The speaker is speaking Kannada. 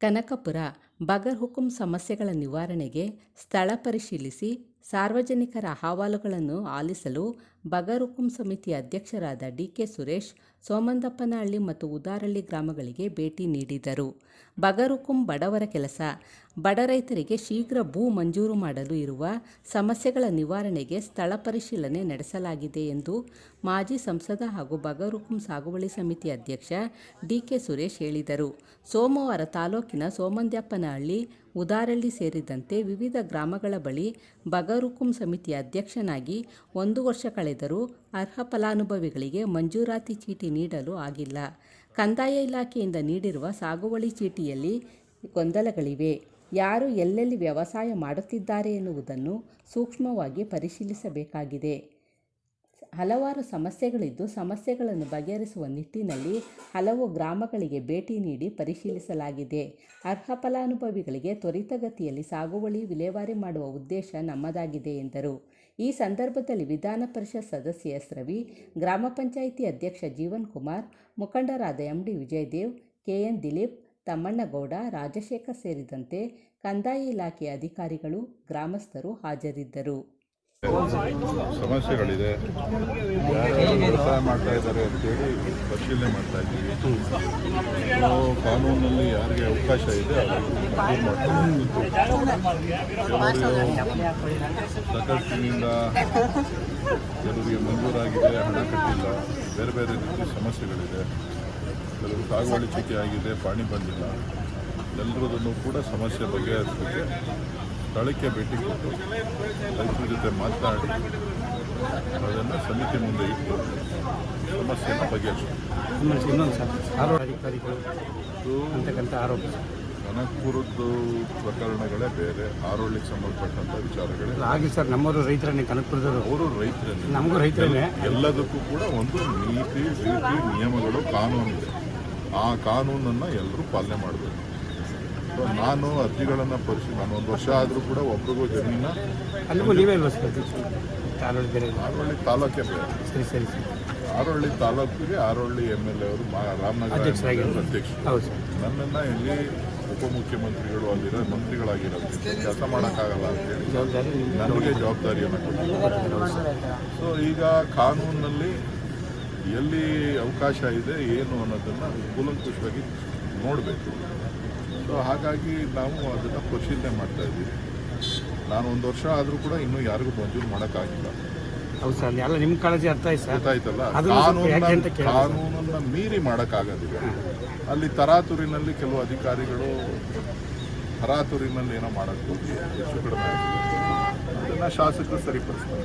ಕನಕಪುರ ಬಗರ್ ಹುಕುಂ ಸಮಸ್ಯೆಗಳ ನಿವಾರಣೆಗೆ ಸ್ಥಳ ಪರಿಶೀಲಿಸಿ ಸಾರ್ವಜನಿಕರ ಅಹವಾಲುಗಳನ್ನು ಆಲಿಸಲು ಬಗರ್ ಹುಕುಂ ಸಮಿತಿ ಅಧ್ಯಕ್ಷರಾದ ಡಿಕೆ ಸುರೇಶ್ ಸೋಮಂದಪ್ಪನಹಳ್ಳಿ ಮತ್ತು ಉದಾರಳ್ಳಿ ಗ್ರಾಮಗಳಿಗೆ ಭೇಟಿ ನೀಡಿದರು. ಬಗರುಕುಂ ಬಡವರ ಕೆಲಸ. ಬಡ ರೈತರಿಗೆ ಶೀಘ್ರ ಭೂ ಮಂಜೂರು ಮಾಡಲು ಇರುವ ಸಮಸ್ಯೆಗಳ ನಿವಾರಣೆಗೆ ಸ್ಥಳ ಪರಿಶೀಲನೆ ನಡೆಸಲಾಗಿದೆ ಎಂದು ಮಾಜಿ ಸಂಸದ ಹಾಗೂ ಬಗರುಕುಂ ಸಾಗುವಳಿ ಸಮಿತಿ ಅಧ್ಯಕ್ಷ ಡಿಕೆ ಸುರೇಶ್ ಹೇಳಿದರು. ಸೋಮವಾರ ತಾಲೂಕಿನ ಸೋಮಂದ್ಯಪ್ಪನಹಳ್ಳಿ ಉದಾರಳ್ಳಿ ಸೇರಿದಂತೆ ವಿವಿಧ ಗ್ರಾಮಗಳ ಬಳಿ ಬಗರುಕುಂ ಸಮಿತಿಯ ಸಮಿತಿ ಅಧ್ಯಕ್ಷನಾಗಿ ಒಂದು ವರ್ಷ ಕಳೆದರೂ ಅರ್ಹ ಫಲಾನುಭವಿಗಳಿಗೆ ಮಂಜೂರಾತಿ ಚೀಟಿ ನೀಡಲು ಆಗಿಲ್ಲ. ಕಂದಾಯ ಇಲಾಖೆಯಿಂದ ನೀಡಿರುವ ಸಾಗುವಳಿ ಚೀಟಿಯಲ್ಲಿ ಗೊಂದಲಗಳಿವೆ. ಯಾರು ಎಲ್ಲೆಲ್ಲಿ ವ್ಯವಸಾಯ ಮಾಡುತ್ತಿದ್ದಾರೆ ಎನ್ನುವುದನ್ನು ಸೂಕ್ಷ್ಮವಾಗಿ ಪರಿಶೀಲಿಸಬೇಕಾಗಿದೆ. ಹಲವಾರು ಸಮಸ್ಯೆಗಳಿದ್ದು ಸಮಸ್ಯೆಗಳನ್ನು ಬಗೆಹರಿಸುವ ನಿಟ್ಟಿನಲ್ಲಿ ಹಲವು ಗ್ರಾಮಗಳಿಗೆ ಭೇಟಿ ನೀಡಿ ಪರಿಶೀಲಿಸಲಾಗಿದೆ. ಅರ್ಹ ಫಲಾನುಭವಿಗಳಿಗೆ ತ್ವರಿತಗತಿಯಲ್ಲಿ ಸಾಗುವಳಿ ವಿಲೇವಾರಿ ಮಾಡುವ ಉದ್ದೇಶ ನಮ್ಮದಾಗಿದೆ, ಎಂದರು. ಈ ಸಂದರ್ಭದಲ್ಲಿ ವಿಧಾನ ಪರಿಷತ್ ಸದಸ್ಯ ಎಸ್. ರವಿ, ಗ್ರಾಮ ಪಂಚಾಯಿತಿ ಅಧ್ಯಕ್ಷ ಜೀವನ್ ಕುಮಾರ್, ಮುಖಂಡರಾದ M. D. Vijaydev KN Dilip, Thammannagowda, Rajashekhar ಸೇರಿದಂತೆ ಕಂದಾಯ ಇಲಾಖೆಯ ಅಧಿಕಾರಿಗಳು, ಗ್ರಾಮಸ್ಥರು ಹಾಜರಿದ್ದರು. ಸಮಸ್ಯೆಗಳಿದೆ. ಯಾರು ವ್ಯವಸಾಯ ಮಾಡ್ತಾ ಇದ್ದಾರೆ ಅಂತೇಳಿ ಪರಿಶೀಲನೆ ಮಾಡ್ತಾ ಇದ್ದೀವಿ. ಕಾನೂನಲ್ಲಿ ಯಾರಿಗೆ ಅವಕಾಶ ಇದೆ ಸಕಿನಿಂದ ಕೆಲವರಿಗೆ ಮಂಜೂರಾಗಿದೆ, ಹಣ ಕಟ್ಟಿಲ್ಲ. ಬೇರೆ ಬೇರೆ ರೀತಿ ಸಮಸ್ಯೆಗಳಿದೆ. ಕೆಲವರು ಸಾಗುವಳಿ ಚೀಟಿ ಆಗಿದೆ, ಪಾಣಿ ಬಂದಿಲ್ಲ. ಎಲ್ಲರದನ್ನು ಕೂಡ ಸಮಸ್ಯೆ ಬಗೆಹರಿಸಲಿಕ್ಕೆ ಸ್ಥಳಕ್ಕೆ ಭೇಟಿ ಕೊಟ್ಟು ರೈತರ ಜೊತೆ ಮಾತನಾಡಿ ಅದನ್ನು ಸಮಿತಿ ಮುಂದೆ ಇಟ್ಟು ಸಮಸ್ಯೆಯನ್ನು ಬಗೆಹರಿಸಬೇಕು ಆಮೇಲೆ ಇನ್ನೊಂದು ಸರ್ ಅಧಿಕಾರಿಗಳು ಅಂತಕ್ಕಂಥ ಆರೋಪ ಕನಕಪುರದ್ದು ಪ್ರಕರಣಗಳೇ ಬೇರೆ ಆರೋಳಿಗೆ ಸಂಬಂಧಪಟ್ಟಂಥ ವಿಚಾರಗಳೇ ಹಾಗೆ ಸರ್ ನಮ್ಮವರು ರೈತರನ್ನೇ ಕನಕಪುರದವರು. ಅವರು ರೈತರನ್ನೇ ನಮಗೂ ರೈತರನ್ನೇ ಎಲ್ಲದಕ್ಕೂ ಕೂಡ ಒಂದು ನೀತಿ ರೀತಿ ನಿಯಮಗಳು ಕಾನೂನಿದೆ. ಆ ಕಾನೂನನ್ನು ಎಲ್ಲರೂ ಪಾಲನೆ ಮಾಡಬೇಕು. ಸೊ ನಾನು ಅರ್ಜಿಗಳನ್ನು ಪರಿಶೀಲಿ ನಾನು ಒಂದು ವರ್ಷ ಆದರೂ ಕೂಡ ಒಬ್ರಿಗೂ ಜಮೀನ ಅಲ್ಲಿಗೂ ನೀವೇ ಬೇರೆ. ಆರೋಳ್ಳಿ ತಾಲೂಕೇ ಬೇರೆ. ಸರಿ ಸರಿ ಸರ್. ಆರೋಳ್ಳಿ ತಾಲೂಕಿಗೆ ಆರೋಳ್ಳಿ ಎಂ ಎಲ್ ಎ ಅವರು ಮಾ ರಾಮನಗರ ಅಧ್ಯಕ್ಷ ಅಧ್ಯಕ್ಷರು. ಹೌದು ಸರ್. ನನ್ನನ್ನು ಇಲ್ಲಿ ಉಪಮುಖ್ಯಮಂತ್ರಿಗಳು ಅಲ್ಲಿರೋ ಮಂತ್ರಿಗಳಾಗಿರೋದು. ಕೆಲಸ ಮಾಡೋಕ್ಕಾಗಲ್ಲ ಅಂತೇಳಿ ಹೇಳಿ. ನಿಮ್ದು. ನನಗೆ ಜವಾಬ್ದಾರಿಯನ್ನು ಕೊಟ್ಟಿದ್ದಾರೆ ಸೊ ಈಗ ಕಾನೂನಿನಲ್ಲಿ ಎಲ್ಲಿ ಅವಕಾಶ ಇದೆ ಏನು ಅನ್ನೋದನ್ನು ಕೂಲಂಕುಷವಾಗಿ ನೋಡಬೇಕು. ಸೊ ಹಾಗಾಗಿ ನಾವು ಅದನ್ನು ಪರಿಶೀಲನೆ ಮಾಡ್ತಾ ಇದ್ದೀವಿ ನಾನು ಒಂದು ವರ್ಷ ಆದರೂ ಕೂಡ ಇನ್ನೂ ಯಾರಿಗೂ ಮಂಜೂರು ಮಾಡೋಕ್ಕಾಗಿಲ್ಲ. ಹೌದು ಸರ್ ಎಲ್ಲ ನಿಮ್ಮ ಕಾಳಜಿ ಅರ್ಥ ಗೊತ್ತಾಯ್ತಲ್ಲ? ಕಾನೂನನ್ನ ಮೀರಿ ಮಾಡೋಕ್ಕಾಗೋದಿಲ್ಲ ಅಲ್ಲಿ ತರಾತುರಿನಲ್ಲಿ ಕೆಲವು ಅಧಿಕಾರಿಗಳು ತರಾತುರಿನಲ್ಲಿ ಏನೋ ಮಾಡೋಕ್ಕೆ ಹೋಗಿ ಹೆಚ್ಚು ಕಡಿಮೆ ಅದನ್ನು ಶಾಸಕರು ಸರಿಪಡಿಸ್ತಾರೆ.